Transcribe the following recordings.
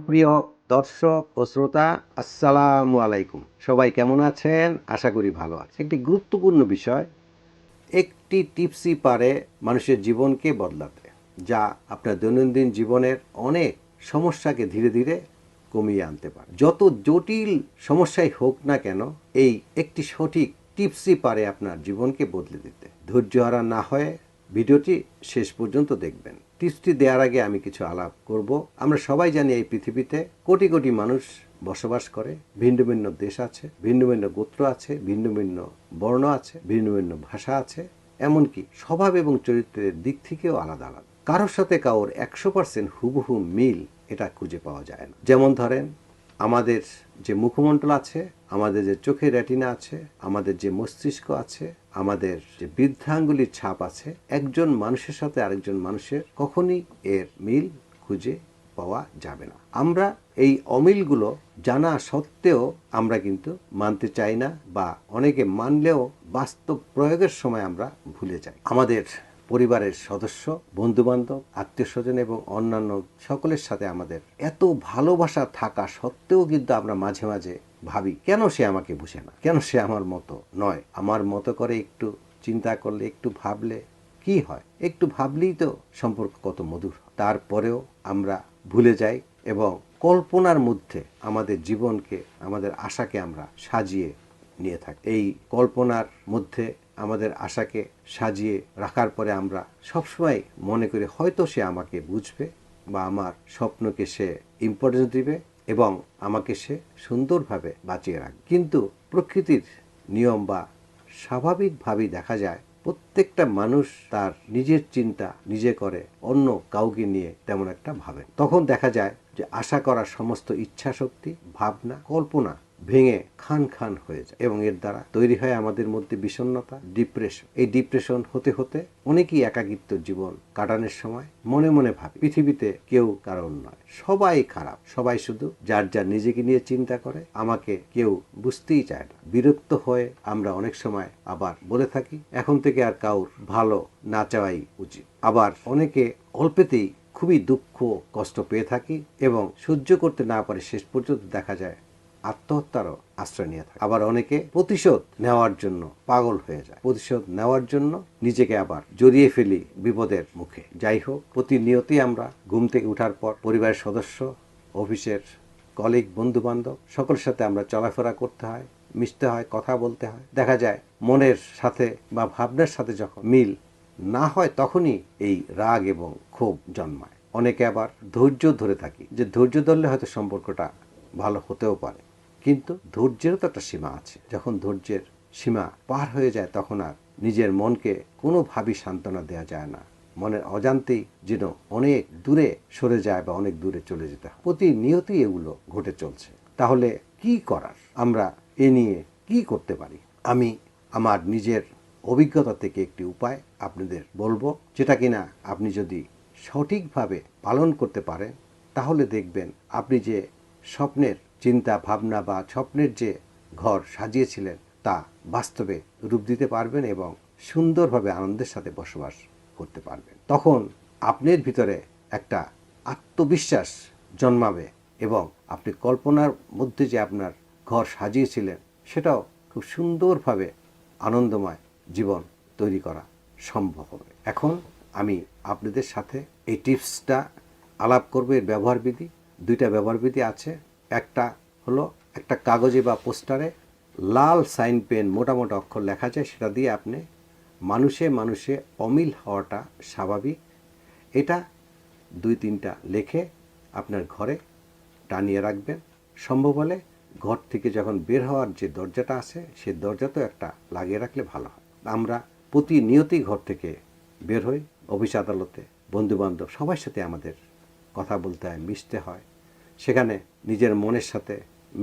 সুপ্রিয় দর্শক ও শ্রোতা, আসসালামু আলাইকুম। সবাই কেমন আছেন? আশা করি ভালো আছে একটি গুরুত্বপূর্ণ বিষয়, একটি টিপসই পারে মানুষের জীবনকে বদলাতে, যা আপনার দৈনন্দিন জীবনের অনেক সমস্যাকে ধীরে ধীরে কমিয়ে আনতে পারে। যত জটিল সমস্যাই হোক না কেন, এই একটি সঠিক টিপসই পারে আপনার জীবনকে বদলে দিতে। ধৈর্য হারা না হয়ে ভিডিওটি শেষ পর্যন্ত দেখবেন। টিপসটি দেওয়ার আগে আমি কিছু আলাপ করব। আমরা সবাই জানি এই পৃথিবীতে কোটি কোটি মানুষ বসবাস করে, ভিন্ন ভিন্ন দেশ আছে, ভিন্ন ভিন্ন গোত্র আছে, ভিন্ন ভিন্ন বর্ণ আছে, ভিন্ন ভিন্ন ভাষা আছে, এমনকি স্বভাব এবং চরিত্রের দিক থেকেও আলাদা আলাদা। কারোর সাথে কারোর একশো পার্সেন্ট হুবহু মিল এটা খুঁজে পাওয়া যায় না। যেমন ধরেন, আমাদের যে মুখমণ্ডল আছে, আমাদের যে চোখের রেটিনা আছে, আমাদের যে মস্তিষ্ক আছে আমাদের যে বৃদ্ধাঙ্গুলির ছাপ আছে, একজন মানুষের সাথে আরেকজন মানুষের কখনই এর মিল খুঁজে পাওয়া যাবে না। আমরা এই অমিলগুলো জানা সত্ত্বেও আমরা কিন্তু মানতে চাই না বা অনেকে মানলেও বাস্তব প্রয়োগের সময় আমরা ভুলে যাই। আমাদের পরিবারের সদস্য, বন্ধুবান্ধব আত্মীয় স্বজন এবং অন্যান্য সকলের সাথে আমাদের এত ভালোবাসা থাকা সত্ত্বেও কিন্তু আমরা মাঝে মাঝে ভাবি, কেন সে আমাকে বুঝে না? কেন সে আমার মতো নয়? আমার মতো করে একটু চিন্তা করলে, একটু ভাবলে কি হয়? একটু ভাবলেই তো সম্পর্ক কত মধুর তারপরেও আমরা ভুলে যাই এবং কল্পনার মধ্যে আমাদের জীবনকে, আমাদের আশাকে আমরা সাজিয়ে নিয়ে থাকি। এই কল্পনার মধ্যে আমাদের আশাকে সাজিয়ে রাখার পরে আমরা সবসময় মনে করি, হয়তো সে আমাকে বুঝবে বা আমার স্বপ্নকে সে ইম্পর্টেন্স দিবে। এবং আমাকে সে সুন্দরভাবে বাঁচিয়ে রাখবে কিন্তু প্রকৃতির নিয়ম বা স্বাভাবিকভাবেই দেখা যায়, প্রত্যেকটা মানুষ তার নিজের চিন্তা নিজে করে, অন্য কাউকে নিয়ে তেমন একটা ভাবে তখন দেখা যায় যে আশা করার সমস্ত ইচ্ছা শক্তি ভাবনা, কল্পনা ভেঙে খান খান হয়ে যায় এবং এর দ্বারা তৈরি হয় আমাদের মধ্যে বিষণ্ণতা ডিপ্রেশন এই ডিপ্রেশন হতে হতে অনেকেই একাকিত্ব জীবন কাটানোর সময় মনে মনে ভাবে, পৃথিবীতে কেউ কারণ নয়। সবাই খারাপ, সবাই শুধু যার যার নিজেকে নিয়ে চিন্তা করে, আমাকে কেউ বুঝতেই চায় না। বিরক্ত হয়ে আমরা অনেক সময় আবার বলে থাকি, এখন থেকে আর কাউর ভালো না চাওয়াই উচিত। আবার অনেকে অল্পেতেই খুবই দুঃখ, কষ্ট পেয়ে থাকি এবং সহ্য করতে না পারে, শেষ পর্যন্ত দেখা যায় আত্মহত্যারও আশ্রয় নিয়ে থাকে। আবার অনেকে প্রতিশোধ নেওয়ার জন্য পাগল হয়ে যায়। প্রতিশোধ নেওয়ার জন্য নিজেকে আবার জড়িয়ে ফেলি বিপদের মুখে। যাই হোক, প্রতিনিয়তই আমরা ঘুম থেকে ওঠার পর পরিবারের সদস্য, অফিসের কলিগ বন্ধু বান্ধব সকলের সাথে আমরা চলাফেরা করতে হয়, মিশতে হয়, কথা বলতে হয়। দেখা যায়, মনের সাথে বা ভাবনার সাথে যখন মিল না হয়, তখনই এই রাগ এবং ক্ষোভ জন্মায়। অনেকে আবার ধৈর্য ধরে থাকি, যে ধৈর্য ধরলে হয়তো সম্পর্কটা ভালো হতেও পারে। কিন্তু ধৈর্যেরও তো একটা সীমা আছে। যখন ধৈর্যের সীমা পার হয়ে যায়, তখন আর নিজের মনকে কোনোভাবেই সান্ত্বনা দেওয়া যায় না। মনের অজান্তেই যেন অনেক দূরে সরে যায় বা অনেক দূরে চলে যেতে হয়। প্রতিনিয়তই এগুলো ঘটে চলছে। তাহলে কি করার? আমরা এ নিয়ে কি করতে পারি? আমি আমার নিজের অভিজ্ঞতা থেকে একটি উপায় আপনাদের বলব, যেটা কিনা আপনি যদি সঠিকভাবে পালন করতে পারেন, তাহলে দেখবেন আপনি যে স্বপ্নের চিন্তা, ভাবনা বা স্বপ্নের যে ঘর সাজিয়েছিলেন তা বাস্তবে রূপ দিতে পারবেন এবং সুন্দরভাবে আনন্দের সাথে বসবাস করতে পারবেন। তখন আপনার ভিতরে একটা আত্মবিশ্বাস জন্মাবে এবং আপনি কল্পনার মধ্যে যে আপনার ঘর সাজিয়েছিলেন, সেটাও খুব সুন্দরভাবে আনন্দময় জীবন তৈরি করা সম্ভব হবে। এখন আমি আপনাদের সাথে এই টিপসটা আলাপ করব। এর ব্যবহার বিধি দুইটা ব্যবহার বিধি আছে। একটা হলো একটা কাগজে বা পোস্টারে লাল সাইন পেন মোটা মোটা অক্ষর লেখা যায়, সেটা দিয়ে আপনি মানুষে মানুষে অমিল হওয়াটা স্বাভাবিক। এটা দুই তিনটা লেখে আপনার ঘরে টানিয়ে রাখবেন। সম্ভব হলে ঘর থেকে যখন বের হওয়ার যে দরজাটা আছে, সে দরজাতেও একটা লাগিয়ে রাখলে ভালো হয়। আমরা প্রতিনিয়তই ঘর থেকে বের হই, অফিস আদালতে, বন্ধুবান্ধব, সবার সাথে আমাদের কথা বলতে হয়, মিশতে হয়। সেখানে নিজের মনের সাথে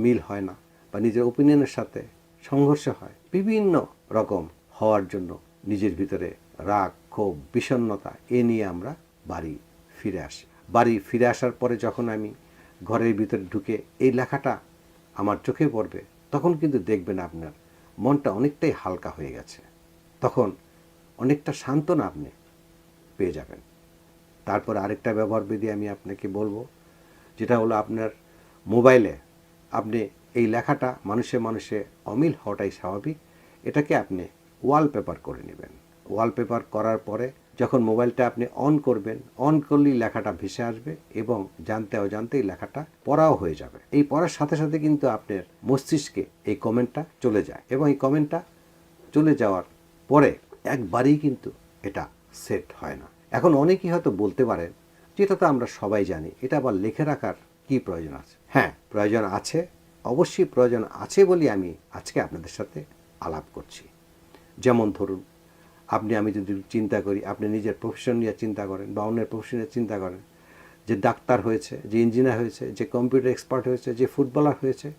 মিল হয় না বা নিজের ওপিনিয়নের সাথে সংঘর্ষ হয়। বিভিন্ন রকম হওয়ার জন্য নিজের ভিতরে রাগ, ক্ষোভ, বিষণ্ণতা এ নিয়ে আমরা বাড়ি ফিরে আসি। বাড়ি ফিরে আসার পরে যখন আমি ঘরের ভিতরে ঢুকে এই লেখাটা আমার চোখে পড়বে, তখন কিন্তু দেখবেন আপনার মনটা অনেকটাই হালকা হয়ে গেছে। তখন অনেকটা সান্ত্বনা আপনি পেয়ে যাবেন। তারপর আরেকটা ব্যবহার বিধি আমি আপনাকে বলব যেটা হলো আপনার মোবাইলে আপনি এই লেখাটা মানুষে মানুষে অমিল হওয়াটাই স্বাভাবিক। এটাকে আপনি ওয়ালপেপার করে নেবেন। ওয়ালপেপার করার পরে যখন মোবাইলটা আপনি অন করবেন অন করলেই লেখাটা ভেসে আসবে এবং জানতে অজান্তেই লেখাটা পড়াও হয়ে যাবে। এই পড়ার সাথে সাথে কিন্তু আপনার মস্তিষ্কে এই কমেন্টটা চলে যায় এবং এই কমেন্টটা চলে যাওয়ার পরে একবারেই কিন্তু এটা সেট হয় না। এখন অনেকেই হয়তো বলতে পারেন যেটা তো আমরা সবাই জানি। এটা আবার লিখে রাখার কি প্রয়োজন আছে? হ্যাঁ প্রয়োজন আছে। অবশ্যই প্রয়োজন আছে বলে আমি আজকে আপনাদের সাথে আলাপ করছি। যেমন ধরুন, আপনি আমি যদি চিন্তা করি, আপনি নিজের প্রফেশন নিয়ে চিন্তা করেন বা অন্যের প্রফেশনের চিন্তা করেন, যে ডাক্তার হয়েছে, যে ইঞ্জিনিয়ার হয়েছে, যে কম্পিউটার এক্সপার্ট হয়েছে, যে ফুটবলার হয়েছে,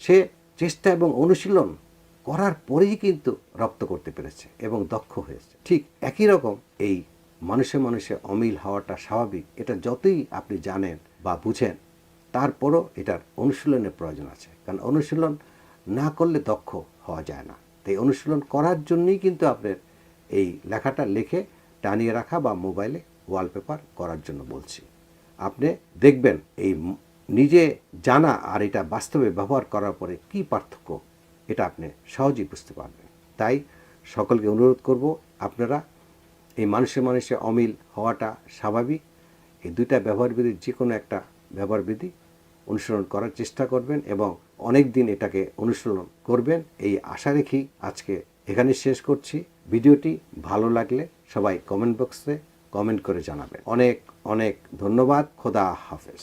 সে চেষ্টা এবং অনুশীলন করার পরেই কিন্তু রপ্ত করতে পেরেছে এবং দক্ষ হয়েছে। ঠিক একই রকম এই মানুষে মানুষে অমিল হওয়াটা স্বাভাবিক। এটা যতই আপনি জানেন বা বুঝেন, তারপরও এটার অনুশীলনের প্রয়োজন আছে। কারণ অনুশীলন না করলে দক্ষ হওয়া যায় না। তাই অনুশীলন করার জন্যই কিন্তু আপনার এই লেখাটা লিখে টানিয়ে রাখা বা মোবাইলে ওয়ালপেপার করার জন্য বলছি। আপনি দেখবেন এই নিজে জানা আর এটা বাস্তবে ব্যবহার করার পরে কি পার্থক্য, এটা আপনি সহজেই বুঝতে পারবেন। তাই সকলকে অনুরোধ করব, আপনারা এই মানুষে মানুষে অমিল হওয়াটা স্বাভাবিক। এই দুইটা ব্যবহারবিধির যে কোনো একটা ব্যবহারবিধি অনুসরণ করার চেষ্টা করবেন এবং অনেক দিন এটাকে অনুসরণ করবেন। এই আশা রেখেই আজকে এখানে শেষ করছি। ভিডিওটি ভালো লাগলে সবাই কমেন্ট বক্সে কমেন্ট করে জানাবেন। অনেক অনেক ধন্যবাদ। খোদা হাফেজ।